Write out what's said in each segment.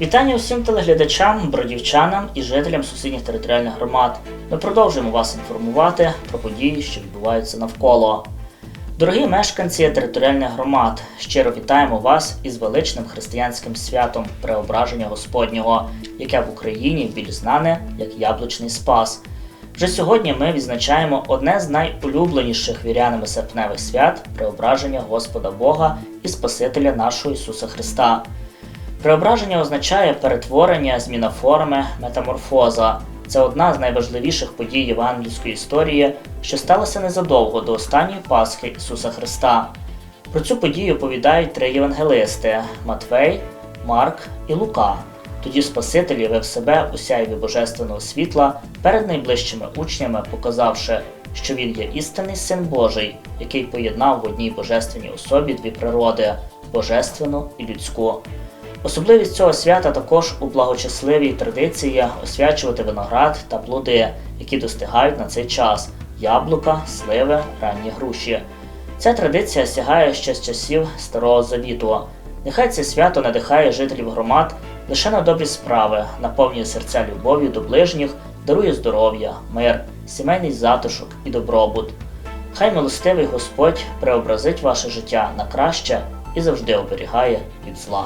Вітання усім телеглядачам, бродівчанам і жителям сусідніх територіальних громад. Ми продовжуємо вас інформувати про події, що відбуваються навколо. Дорогі мешканці територіальних громад, щиро вітаємо вас із величним християнським святом Преображення Господнього, яке в Україні більш знане як Яблучний Спас. Вже сьогодні ми відзначаємо одне з найулюбленіших вірянами серпневих свят Преображення Господа Бога і Спасителя нашого Ісуса Христа. Преображення означає перетворення, зміна форми, метаморфоза. Це одна з найважливіших подій євангельської історії, що сталося незадовго до останньої Пасхи Ісуса Христа. Про цю подію оповідають три євангелисти Матвей, Марк і Лука. Тоді Спаситель явив себе у сяйві божественного світла перед найближчими учнями, показавши, що він є істинний син Божий, який поєднав в одній божественній особі дві природи божественну і людську. Особливість цього свята також у благочесливій традиції освячувати виноград та плоди, які достигають на цей час яблука, сливи, ранні груші. Ця традиція сягає ще з часів Старого Завіту. Нехай це свято надихає жителів громад лише на добрі справи, наповнює серця любов'ю до ближніх, дарує здоров'я, мир, сімейний затишок і добробут. Хай милостивий Господь преобразить ваше життя на краще і завжди оберігає від зла.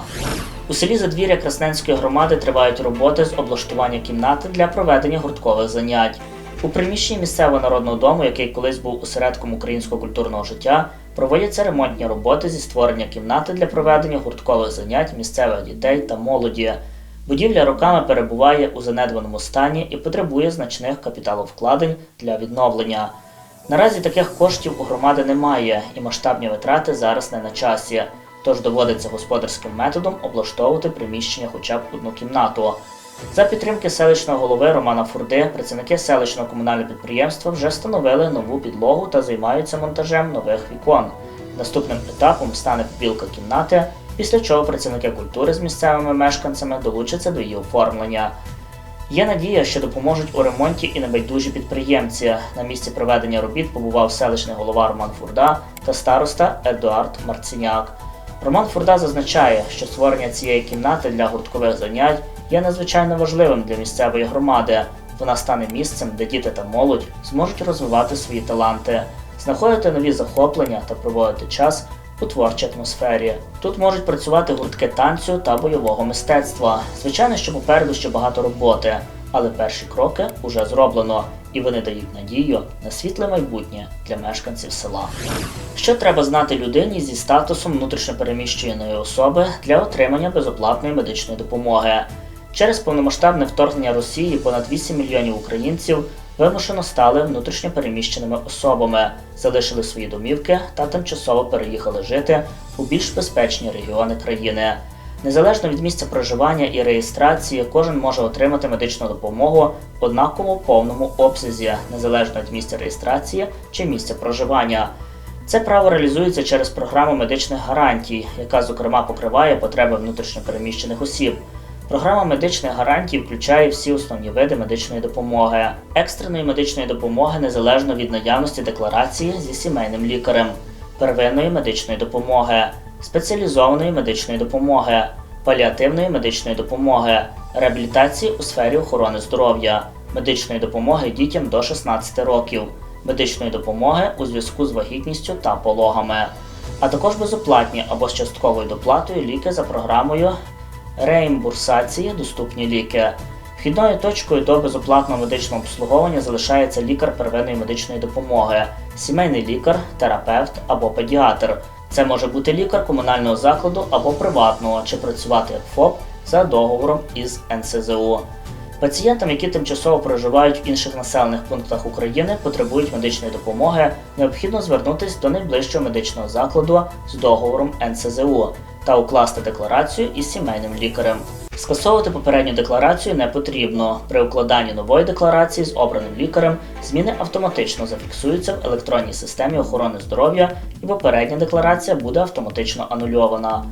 У селі Задвір'я Красненської громади тривають роботи з облаштування кімнати для проведення гурткових занять. У приміщенні місцевого народного дому, який колись був осередком українського культурного життя, проводяться ремонтні роботи зі створення кімнати для проведення гурткових занять місцевих дітей та молоді. Будівля роками перебуває у занедбаному стані і потребує значних капіталовкладень для відновлення. Наразі таких коштів у громади немає, і масштабні витрати зараз не на часі. Тож доводиться господарським методом облаштовувати приміщення хоча б одну кімнату. За підтримки селищного голови Романа Фурди, працівники селищного комунального підприємства вже встановили нову підлогу та займаються монтажем нових вікон. Наступним етапом стане побілка кімнати, після чого працівники культури з місцевими мешканцями долучаться до її оформлення. Є надія, що допоможуть у ремонті і небайдужі підприємці. На місці проведення робіт побував селищний голова Роман Фурда та староста Едуард Марциняк. Роман Фурда зазначає, що створення цієї кімнати для гурткових занять є надзвичайно важливим для місцевої громади. Вона стане місцем, де діти та молодь зможуть розвивати свої таланти, знаходити нові захоплення та проводити час у творчій атмосфері. Тут можуть працювати гуртки танцю та бойового мистецтва. Звичайно, що попереду ще багато роботи, але перші кроки вже зроблено, і вони дають надію на світле майбутнє для мешканців села. Що треба знати людині зі статусом внутрішньопереміщеної особи для отримання безоплатної медичної допомоги? Через повномасштабне вторгнення Росії понад 8 мільйонів українців вимушено стали внутрішньопереміщеними особами, залишили свої домівки та тимчасово переїхали жити у більш безпечні регіони країни. Незалежно від місця проживання і реєстрації, кожен може отримати медичну допомогу в однаково повному обсязі, незалежно від місця реєстрації чи місця проживання. Це право реалізується через програму медичних гарантій, яка зокрема покриває потреби внутрішньопереміщених осіб. Програма медичних гарантій включає всі основні види медичної допомоги, екстреної медичної допомоги незалежно від наявності декларації зі сімейним лікарем, первинної медичної допомоги, спеціалізованої медичної допомоги, паліативної медичної допомоги, реабілітації у сфері охорони здоров'я, медичної допомоги дітям до 16 років, медичної допомоги у зв'язку з вагітністю та пологами, а також безоплатні або з частковою доплатою ліки за програмою реімбурсації доступні ліки. Вхідною точкою до безоплатного медичного обслуговування залишається лікар первинної медичної допомоги, сімейний лікар, терапевт або педіатр. Це може бути лікар комунального закладу або приватного, чи працювати як ФОП за договором із НСЗУ. Пацієнтам, які тимчасово проживають в інших населених пунктах України, потребують медичної допомоги, необхідно звернутися до найближчого медичного закладу з договором НСЗУ та укласти декларацію із сімейним лікарем. Скасовувати попередню декларацію не потрібно. При укладанні нової декларації з обраним лікарем зміни автоматично зафіксуються в електронній системі охорони здоров'я і попередня декларація буде автоматично анульована.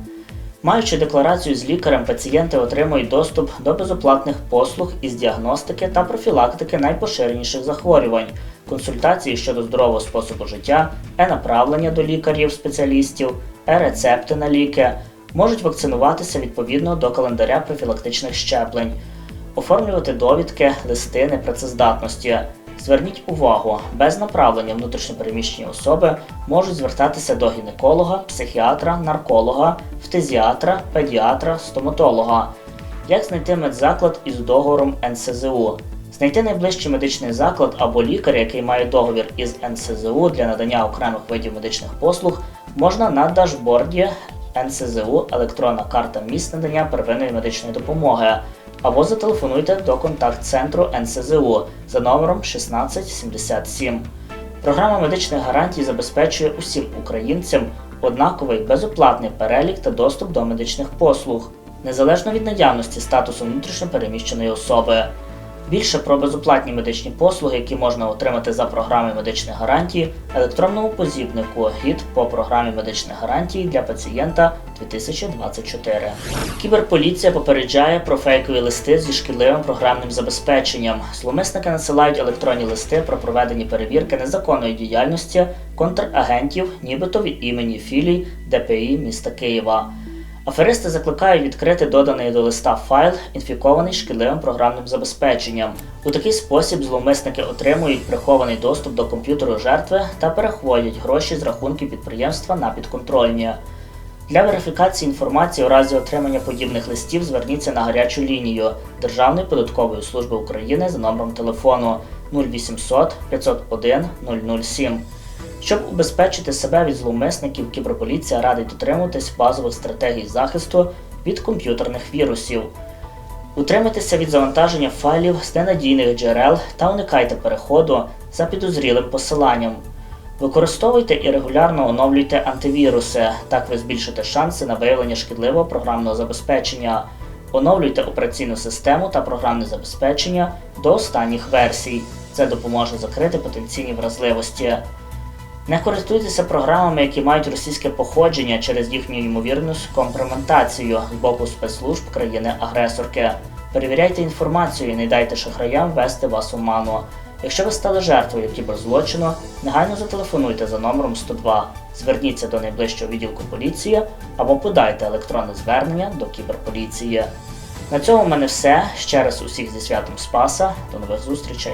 Маючи декларацію з лікарем, пацієнти отримують доступ до безоплатних послуг із діагностики та профілактики найпоширеніших захворювань, консультації щодо здорового способу життя, е-направлення до лікарів-спеціалістів, е-рецепти на ліки, можуть вакцинуватися відповідно до календаря профілактичних щеплень, оформлювати довідки, листи непрацездатності. Зверніть увагу, без направлення внутрішньопереміщені особи можуть звертатися до гінеколога, психіатра, нарколога, фтизіатра, педіатра, стоматолога. Як знайти медзаклад із договором НСЗУ? Знайти найближчий медичний заклад або лікар, який має договір із НСЗУ для надання окремих видів медичних послуг, можна на дашборді НСЗУ електронна карта місць надання первинної медичної допомоги або зателефонуйте до контакт-центру НСЗУ за номером 1677. Програма медичних гарантій забезпечує усім українцям однаковий безоплатний перелік та доступ до медичних послуг, незалежно від наявності статусу внутрішньопереміщеної особи. Більше про безоплатні медичні послуги, які можна отримати за програмою медичних гарантій, електронному позівнику гід по програмі медичних гарантій для пацієнта 2024. Кіберполіція попереджає про фейкові листи зі шкідливим програмним забезпеченням. Зловмисники надсилають електронні листи про проведені перевірки незаконної діяльності контрагентів, нібито від імені філій ДПІ міста Києва. Аферисти закликають відкрити доданий до листа файл, інфікований шкідливим програмним забезпеченням. У такий спосіб зловмисники отримують прихований доступ до комп'ютеру жертви та переходять гроші з рахунків підприємства на підконтрольні. Для верифікації інформації у разі отримання подібних листів зверніться на гарячу лінію Державної податкової служби України за номером телефону 0800 501 007. Щоб убезпечити себе від зловмисників, кіберполіція радить дотримуватись базових стратегій захисту від комп'ютерних вірусів. Утримайтеся від завантаження файлів з ненадійних джерел та уникайте переходу за підозрілим посиланням. Використовуйте і регулярно оновлюйте антивіруси, так ви збільшите шанси на виявлення шкідливого програмного забезпечення. Оновлюйте операційну систему та програмне забезпечення до останніх версій. Це допоможе закрити потенційні вразливості. Не користуйтеся програмами, які мають російське походження через їхню ймовірну компрометацію з боку спецслужб країни-агресорки. Перевіряйте інформацію і не дайте шахраям ввести вас у ману. Якщо ви стали жертвою кіберзлочину, негайно зателефонуйте за номером 102, зверніться до найближчого відділку поліції або подайте електронне звернення до кіберполіції. На цьому в мене все. Ще раз усіх зі святом Спаса. До нових зустрічей!